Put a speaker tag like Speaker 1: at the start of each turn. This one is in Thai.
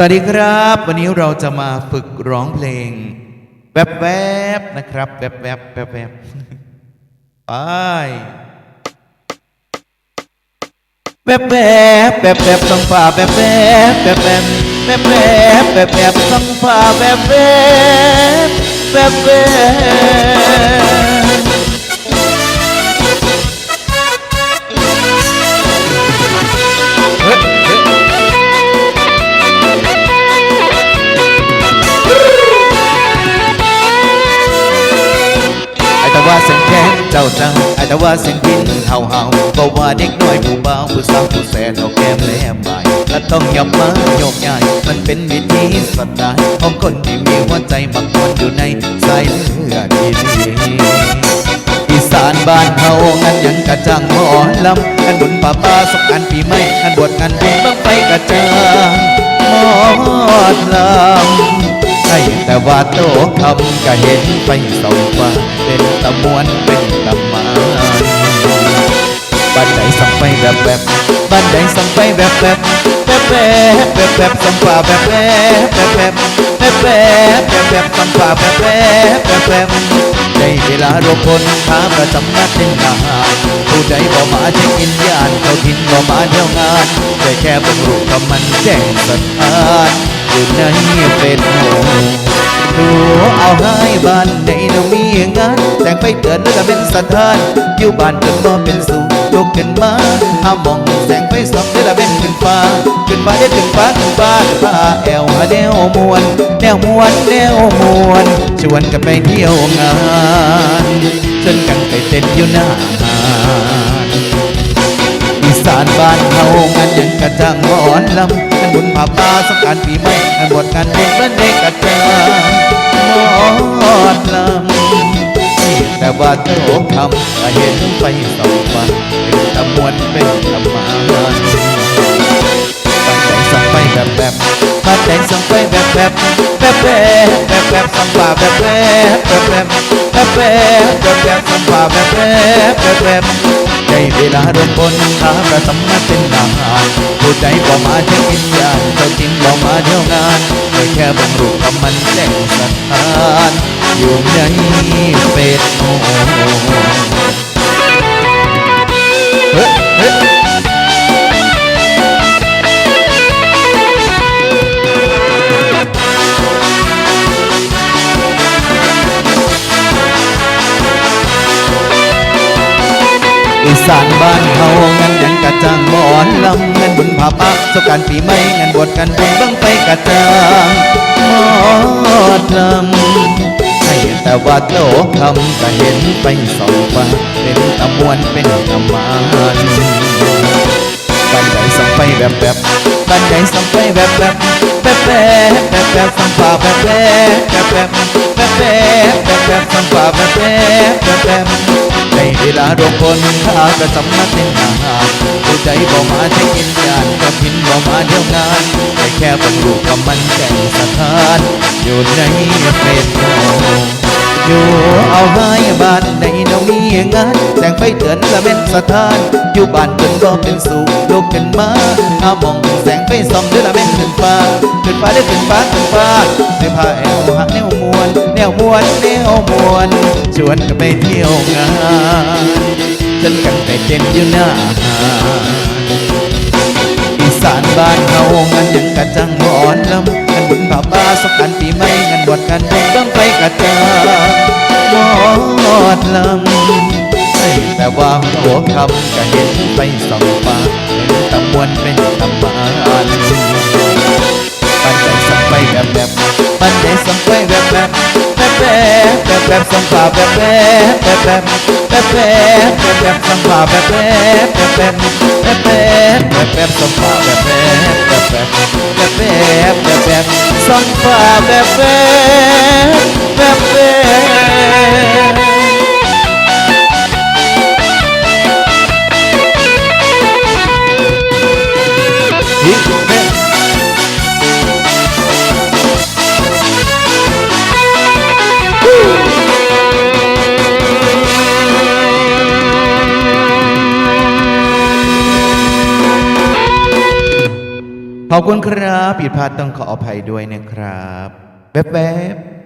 Speaker 1: สวัสดีครับ วันนี้เราจะมาฝึกร้องเพลงแวบๆบนะครับแวบๆบแวบๆบบไปแวบๆบบแวบๆบบต้องฝ่าแวบๆบแวบๆบแวบๆบบแวบๆบบต้องฝ่าแวบๆบบแบบ จ้าจ้าไอ้แต่ว่าเสียงพินเฮาเฮาก็ว่าเด็กน้อยผู้เบาผู้สาวผู้แสนเอาแก้มแหลมใบและต้องยอมมาโยกย้ายมันเป็นวิธีสไตล์ของคนที่มีหัวใจมักคนอยู่ในสายเลือดดีอีสานบ้านเฮางันยังกระจังหมอลำกันบุญป่าป้าสงกรารปีใหม่กันบวชงานบุญบังไฟกระจ่างหมอดลำใช่แต่ว่าโตคำก็เห็นไปสองว่าเป็นตะมวนเป็น แบบแบบบ้านใดงสั่งไฟแบบแบบแบบแบบแบบแบบสั่งฟ้าแบบแบบแบบแบบแบบแบบแบบแบบสั่งฟ้าแบบแบบแบบแบบได้เวลารวมพลท้าประจำนัดเป็นทหารผู้ใดบ่มาเช็คอินยานเขาทิ้นบ่มาเที่ยวงานได้แค่บังรรลุคำมันแจ้งสถานอยู่ในเป็นโมดูเอาให้บ้านในเรามีงานแต่งไปเตือนแล้วก็เป็นสถาน อยู่บ้านจนบ่เป็นสูงลุ กขึ้นมาหามองแสงไฟส่องแล้วก็เป็นขึ้นฟ้าขึ้นฟ้าได้ขึ้นฟ้าขึ้นฟ้าฟ้าแอวหาแนวมวนแนวมวนแนวมวนชวนกันไปเที่ยวงานชวนกันไปเต้นอยู่หน้าหาอีสานบ้านเฮางานยังกระจังหมอนลำงานบุญผาป่าสงกรารปีใหม่งานบวชงานบุญเมื่อเด็กกระจังมอนลำแต่ว่าโตคำก็เห็นไปสอง มันเป็นธรรมดาสั่งไปแบบแบบมาแต่งสั่งไปแบบแบบแบบแบบแบบแบบสั่งฝ่าแบบแบบแบบแบบแบบแบบแบบสั่งฝ่าแบบแบบแบบแบบในเวลาเริ่มบนตาประสมมาเป็นทหารผู้ใดบ่มาจะกินยาเจ้าทิ้งบ่มาเที่ยวงานไม่แค่บังรูปกับมันแจ้งสถานอยู่ในเป็ดโม อีสานบ้านเฮางานยังกระจังหมอนลำเงินบุญผาปักสการปีใหม่งานบวชกันบุญบังไปกระจังหมอนลำให้แต่ว่าโตคำก็เห็นไปสองว่าเป็นตะมวนเป็นตะมานบ้านใดส่งไปแบบแบบบ้านใดส่งไปแบบแบบแบบแบบแบบแบบส่องฟ้าแบบแบบแบบแบบแบบ แบบแบบส่องฟ้าแบบแบบแบบแบบในเวลารวมพลข้าประจำมาเป็นทหารผู้ใจบ่มาเช็คอินยานกับพินบ่มาเที่ยวงานได้แค่บรรลุกับมันแก่งสถาน อยู่ในเฟซโนอยู่เอาให้บ้านในน้องมีงานแต่งไปเตือนละเป็นสถาน อยู่บ้านจนก็เป็นสุขลุกขึ้นมาหามองแสงไฟส่องเดือนละเป็นขึ้นฟ้าขึ้นฟ้าได้ขึ้นฟ้าขึ้นฟ้าได้าแอวหักแนวมวน แนวมวนแนวมวนชวนกันไปเที่ยวงานจนกันไปเต้นอยู่หน้าหาอีสานบ้านเฮางานยังกระจังหอนลำงานบุญผาป่าสกรารปีใหม่งานบวชกันบุญต้องไปกระจางหอดลำให้แต่ว่าหัวคำก็เห็นไปสองฟ้าเป็นตะมวนเป็นตะมานปันใจสังไปแบบแบบปันใจสังไปแบบแบบ แบบสังฝาแบบแบบแบบแบบแบบแบบแบบสังฝาแบบแบบแบบแบบแบบแบบแบบสังฝาแบบแบบแบบแบบแบบแบบแบบสังฝาแบบแบบแบบแบบ ขอบคุณครับผิดพลาดต้องขออภัยด้วยนะครับแป๊บๆ